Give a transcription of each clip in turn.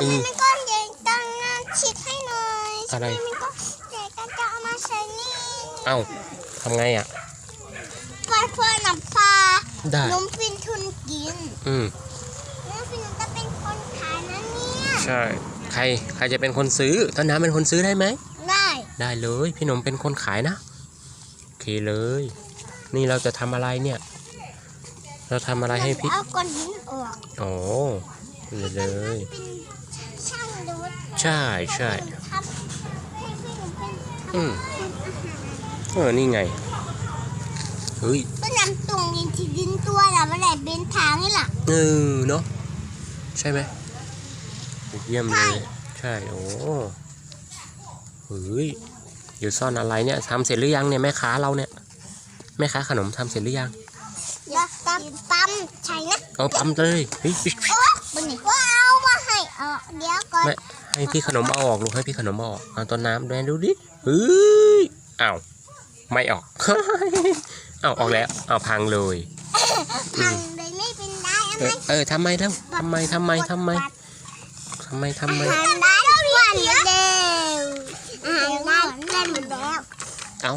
ทำไมมันก้อนใหญ่จังนะฉีดให้หน่อยอะไรทำไมมันก้อนใหญ่จังจะเอามาใช้นี่เอ้าทำไงอะเพื่อเพื่อนำพาได้ น้องฟินทุนกินอืม น้องฟินจะเป็นคนขายนะเนี่ย ใช่ ใคร ใครจะเป็นคนซื้อ ต้นน้ำเป็นคนซื้อได้ไหม ได้ได้เลย พี่หนมเป็นคนขายนะ โอเคเลย นี่เราจะทำอะไรเนี่ย เราทำอะไรให้พี่ เอาก้อนหินออก โอ้เลยเลย เป็นช่างรถ ใช่ใช่ทำให้พี่หนูเป็นอืมเออนี่ไง เฮ้ยก็นำตรงยินที่ดินตัวละเมื่อไหร่เป็นทางนี่ล่ะเออเนาะใช่ไหมเยี่ยมเลย ใช่โอ้เฮ้ยอยู่ซ่อนอะไรเนี่ยทำเสร็จหรือยังเนี่ยแม่ค้าเราเนี่ยแม่ค้าขนมทำเสร็จหรือยังเดี๋ยวตามปั๊มใช่นะเอาปั๊มเลยเฮ้ยโอ๊ยบนนี้ว่าเอามาให้เออเดี๋ยวก่อนไม่ ให้พี่ขนมเอาออกลูกให้พี่ขนมเอาออกเอาต้นน้ำด้วยดูดิเฮ้ยอ้าวไม่ออก เอาออกแล้ว เอาพังเลยพังเลยไม่เป็นไรเอาเอไหมอเออทำไมเล่าทำไมทำไมทำไมทำไมทำไมอาหารได้ผ่านแล้วอาหารได้เล่นหมดแล้วเอา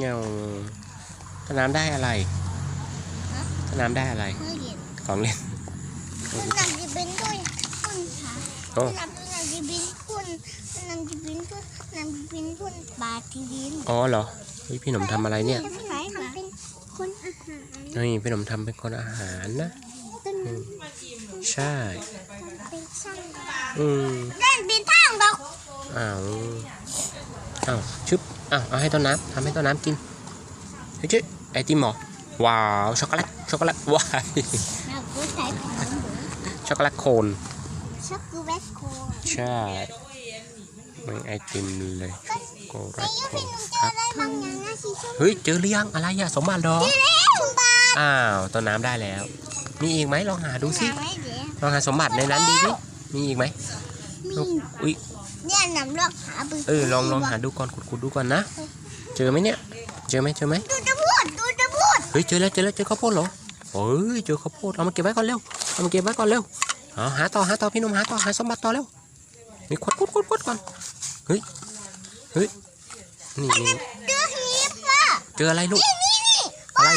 เงาต้นน้ำได้อะไรต้นน้ำได้อะไรเฮ้ยของเล่นคุณนำจะเป็นด้วยคุณค่ะโอ้คุณนำคุณนำจะเป็น คุณคุณนำจะเป็นคุณนำจะเป็นคุณบาทีดินอ๋อเหรอเฮ้ยพี่หนมทำอะไรเนี่ยทำเป็นคนอาหารนี่พี่หนมทำเป็นคนอาหารนะต้นใช่เป็นช่างอืมเล่นเป็นทางดอกอ้าวอ้าวชึบอ้าวเอาให้ต้นน้ำทำให้ต้นน้ำกินเฮ้ยเจ๊ไอติมเหรอว้าวช็อกโกแลตช็อกโกแลตว้ายเราก็ใช้ของช็อกโกแลตโคน ช็อกโกแลตโคนใช่เหมือนไอติมเลยช็อกโกแลไอ้ตยูโคเป็นนหนุ่มเจคอรับอะไรบางอย่างนะสีชมเฮ้ยเจอหรือยังอะไรอะสมบัติเหรอพูแล้วบาอ้าวต้นน้ำได้แล้ว มีอีกไหมลองหาดูสิไหนเดี๋ยวลองหาสมบัติในนั้นดีดิมีอีกไหมมีอุ้ยเนี่ยนำลอกหาบึงเออลองลองหาดูก่อนขุดขุดดูก่อนนะ เจอไหมเนี่ย เจอไหมเจอไหมดูจะพูดดูจะพูดเฮ้ยเจอแล้วเจอแล้วเจอข้าวโพดเหรอเฮ้ยเจอข้าวโพดเอามาเก็บไว้ก่อนเร็วเอามาเก็บไว้ก่อนเร็ว เอาหาต่อหาต่อพี่หนุ่มหาต่อหาสมบัติต่อเร็วนี่ขุดขุดขุดขุดก่อนเฮ้ยเฮ้ยนี่นี่เจอหีบอะเจออะไรลูกนี่นี่อะไร